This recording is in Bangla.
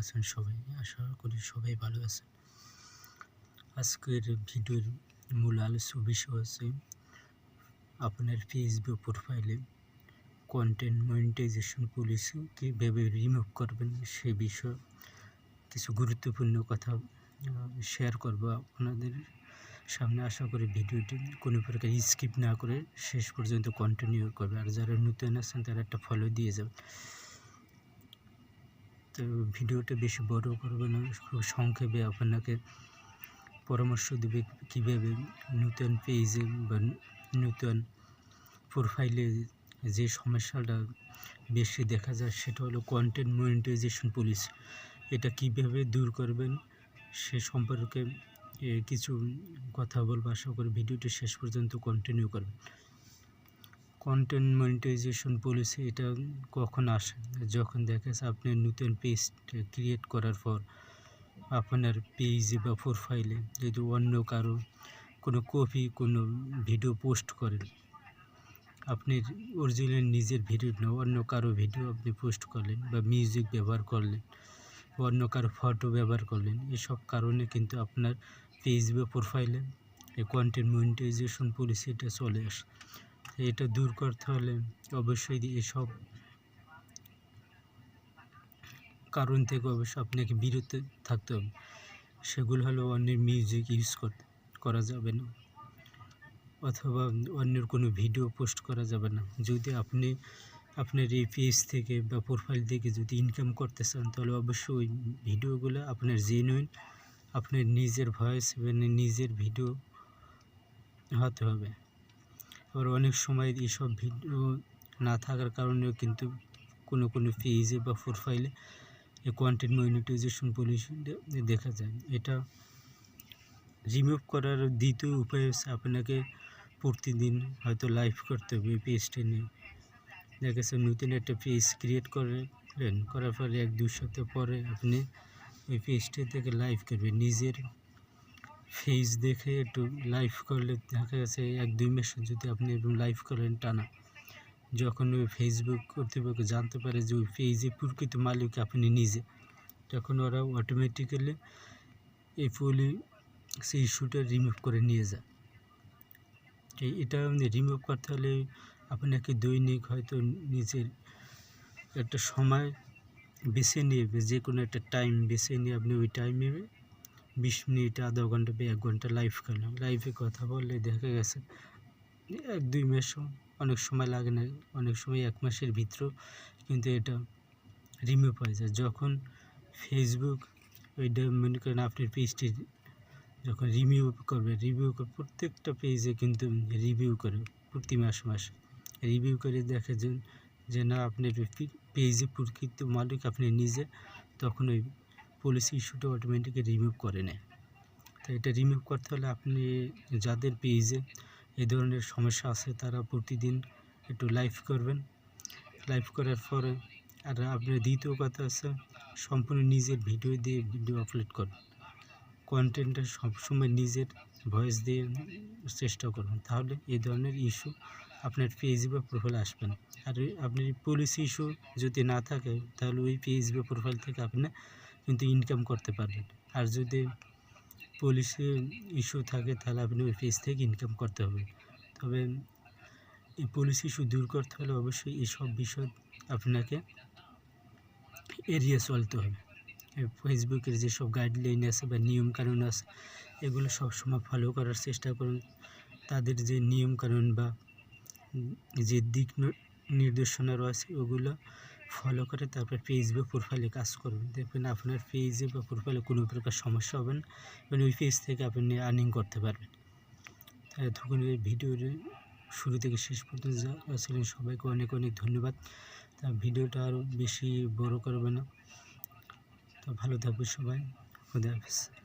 আছেন সবাই। আশা করি সবাই ভালো আছেন। আজকের ভিডিওর মূল আলোচ্য বিষয় হচ্ছে আপনার ফেসবুক প্রোফাইলে কন্টেন্ট মনিটাইজেশন পলিসি কীভাবে রিমুভ করবেন সে বিষয়ে কিছু গুরুত্বপূর্ণ কথা শেয়ার করব আপনাদের সামনে। আশা করি ভিডিওটি কোনো প্রকার স্কিপ না করে শেষ পর্যন্ত কন্টিনিউ করবে। আর যারা নতুন আছেন, তারা একটা ফলো দিয়ে যাবে তো ভিডিওটা বেশি বড় করবে না। খুব সংক্ষেপে আপনাকে পরামর্শ দেবে কীভাবে নতুন পেজে বা নতুন প্রোফাইলে যে সমস্যাটা বেশি দেখা যায়, সেটা হলো কন্টেন্ট মনিটাইজেশন পলিসি এটা কীভাবে দূর করবেন, সে সম্পর্কে কিছু কথা বলব। আশা করি ভিডিওটি শেষ পর্যন্ত কন্টিনিউ করবেন। কন্টেন্ট মনিটাইজেশন পলিসি এটা কখন আসে? যখন দেখা যাচ্ছে আপনি নতুন পেজ ক্রিয়েট করার পর আপনার পেজে বা প্রোফাইলে যদি অন্য কারও কোনো কপি কোনো ভিডিও পোস্ট করেন, আপনি অরিজিনাল নিজের ভিডিও না, অন্য কারও ভিডিও আপনি পোস্ট করলেন বা মিউজিক ব্যবহার করলেন অন্য কারও ফটো ব্যবহার করলেন, এসব কারণে কিন্তু আপনার পেজ বা প্রোফাইলে এই কন্টেন্ট মনিটাইজেশন পলিসিটা চলে আসে। এটা দূর করতে হলে অবশ্যই এসব কারণ থেকে অবশ্যই আপনাকে বিরত থাকতে হবে। সেগুলো হলো অন্যের মিউজিক ইউজ করা যাবে না। অথবা অন্যের কোনো ভিডিও পোস্ট করা যাবে না। যদি আপনি, আপনার এই পেজ থেকে বা প্রোফাইল থেকে যদি ইনকাম করতে চান, তাহলে অবশ্যই ওই ভিডিওগুলো আপনার জেনুইন আপনার নিজের ভয়েস এবং নিজের ভিডিও হতে হবে। আবার অনেক সময় এইসব ভিডিও না থাকার কারণেও কিন্তু কোনো কোনো পেজে বা প্রোফাইলে এই কন্টেন্ট মনিটাইজেশন পলিসি দেখা যায়। এটা রিমুভ করার দ্বিতীয় উপায় হচ্ছে আপনাকে প্রতিদিন হয়তো লাইভ করতে হবে এই পেজটি নিয়ে। দেখা গেছে নতুন একটা পেজ ক্রিয়েট করলেন, করার পরে এক দুই সপ্তাহ পরে আপনি ওই পেজটি থেকে লাইভ করবেন। নিজের ফেস দেখে একটু লাইভ করলে দেখা গেছে এক, দুই মাস যদি আপনি এরকম লাইভ করেন টানা, যখন ওই ফেসবুক কর্তৃপক্ষ জানতে পারে যে ওই পেজে প্রকৃত মালিক আপনি নিজে, তখন ওরা অটোমেটিক্যালি এই পলি সেই ইস্যুটা রিমুভ করে নিয়ে যায়। এটা রিমুভ করতে হলে আপনাকে দৈনিক হয়তো নিজের একটা সময় বেছে নিয়ে, যে কোনো একটা টাইম বেছে নিয়ে আপনি ওই টাইমে বিশ মিনিট, আধা ঘণ্টা বা এক ঘণ্টা লাইভ করলাম লাইভে কথা বললে দেখা গেছে এক, দুই মাসও অনেক সময় লাগে না, অনেক সময় এক মাসের ভিতরেও কিন্তু এটা রিমুভ হয়ে যায়। যখন ফেসবুক ওইটা মনে করেন আপনার পেজটি যখন রিভিউ করবে রিভিউ করে প্রত্যেকটা পেজে কিন্তু রিভিউ করে প্রতি মাস মাস। রিভিউ করে দেখে যে না, আপনার পেজে প্রকৃত মালিক, আপনি নিজে। তখন ওই পলিসি ইস্যুটা অটোমেটিক রিমুভ করে নেয়। তো এটা রিমুভ করতে হলে আপনি যাদের পেজে এই ধরনের সমস্যা আছে, তারা প্রতিদিন একটু লাইভ করবেন। লাইভ করার পরে আর আপনার দ্বিতীয় কথা আছে সম্পূর্ণ নিজের ভিডিও দিয়ে ভিডিও আপলোড করুন। কন্টেন্টটা সবসময় নিজের ভয়েস দিয়ে চেষ্টা করুন। তাহলে এই ধরনের ইস্যু আপনার পেজ বা প্রোফাইল আসবেন আর আপনার পলিসি ইস্যু যদি না থাকে, তাহলে ওই পেজ বা প্রোফাইল থেকে আপনি কিন্তু ইনকাম করতে পারবেন। আর যদি পলিসি ইস্যু থাকে, তাহলে আপনি ওই পেজ থেকে ইনকাম করতে হবে। তবে এই পলিসি ইস্যু দূর করতে হলে অবশ্যই এইসব বিষয় আপনাকে এড়িয়ে চলতে হবে। ফেসবুকের যেসব গাইডলাইন আছে বা নিয়মকানুন আছে, এগুলো সবসময় ফলো করার চেষ্টা করুন। তাদের যে নিয়মকানুন বা যে দিক নির্দেশনা রয়েছে, ওগুলো ফলো করে তারপর পেজ বা প্রোফাইলে কাজ করবেন। দেখবেন আপনার পেজে বা প্রোফাইলে কোনো প্রকার সমস্যা হবে না এবং ওই পেজ থেকে আপনি আর্নিং করতে পারবেন। এতক্ষণ ভিডিওর শুরু থেকে শেষ পর্যন্ত ছিলেন সবাইকে অনেক অনেক ধন্যবাদ। তা ভিডিওটা আরও বেশি বড় করবে না। তো ভালো থাকবে সবাই। খুদা হাফিজ।